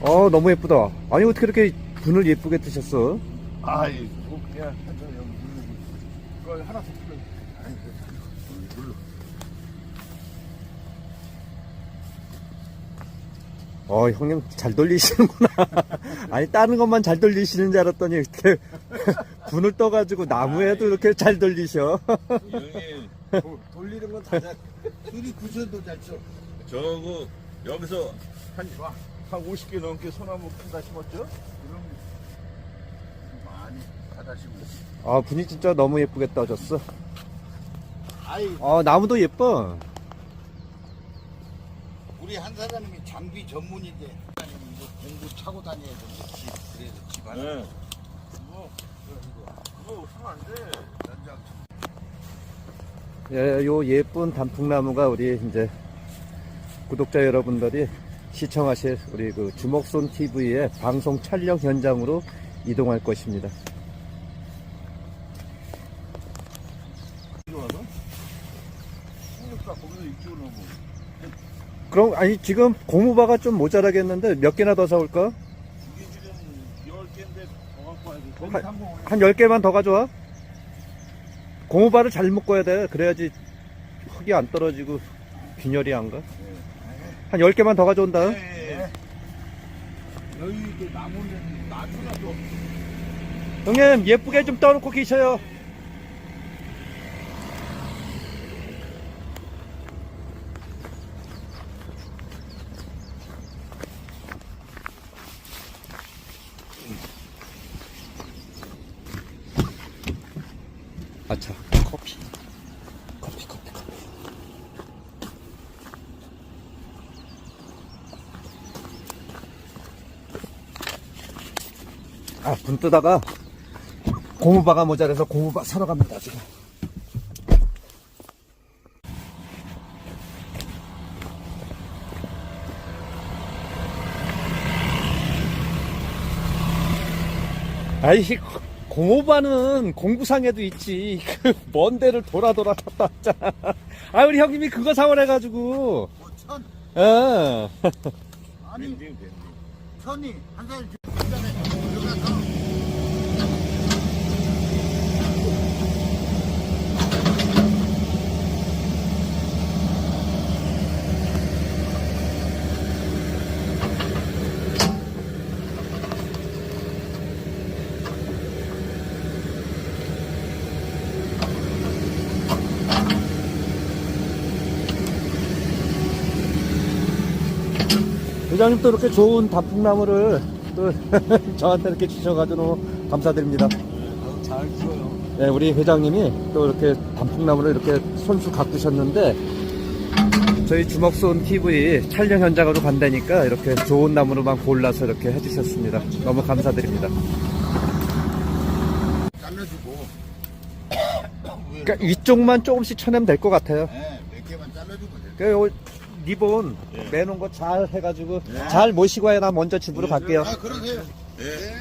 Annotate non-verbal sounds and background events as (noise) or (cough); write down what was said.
어 너무 예쁘다. 아니 어떻게 이렇게 분을 예쁘게 뜨셨어? 아이 뭐 그냥 여기 하나씩 눌러 아니 눌러 어, 형님 잘 돌리시는구나. (laughs) 아니, 다른 것만 잘 돌리시는 줄 알았더니 이렇게 (laughs) 분을 떠가지고 나무에도 이렇게 잘 돌리셔. (laughs) 형님 도- 돌리는 건 다 잘. 둘이 구천도 잘 쳐. 저거 여기서 한, 한 50개 넘게 소나무 크다 심었죠? 그럼 많이 받아 심고. 아, 분이 진짜 너무 예쁘게 떠졌어. 아이, 어, 나무도 예뻐. 우리 한 사장님이 장비 전문인데 사장님이 이거 공구 차고 다녀야 되는데 집 그래서 집 하나 네. 뭐 그거 없으면 안 돼. 연장 예, 요 예쁜 단풍나무가 우리 이제 구독자 여러분들이 시청하실 우리 그 주먹손 TV의 방송 촬영 현장으로 이동할 것입니다. 이리 와서? 그러니까 거기서 이쪽으로 오고. 그럼 아니 지금 고무바가 좀 모자라겠는데 몇 개나 더 사올까? 이게 지금 10개인데 더 갖고 와야 돼. 거기 한- 한번 올려. 한 10개만 더 가져와. 고무바를 잘 묶어야 돼. 그래야지 흙이 안 떨어지고 균열이 안 가. 한 10개만 더 가져온다. 네. 여기 그 나무는 나무라도 형님 예쁘게 좀 떠놓고 계셔요. 아차 커피. 커피 커피 커피. 아 분 뜨다가 고무바가 모자라서 고무바 사러 갑니다 지금. 아이 고무바는 공구상에도 있지 (laughs) 그먼 데를 돌아 돌아 갔다 왔잖아 아 우리 형님이 그거 사오래가지고 천 어. 아니. 천이 한 살 회장님 또 이렇게 좋은 단풍나무를 또 (laughs) 저한테 이렇게 주셔가지고 너무 감사드립니다. 잘 키워요. 네, 우리 회장님이 또 이렇게 단풍나무를 이렇게 손수 가꾸셨는데 저희 주먹손 TV 촬영 현장으로 간다니까 이렇게 좋은 나무로만 골라서 이렇게 해주셨습니다. 너무 감사드립니다. 잘라주고. 그러니까 위쪽만 조금씩 쳐내면 될 것 같아요. 네, 몇 개만 잘라주면 돼. 그요 리본 예. 매놓은 거 잘 해가지고 잘 모시고 와야 나 먼저 집으로 갈게요. 아, 그러세요. 네. 네.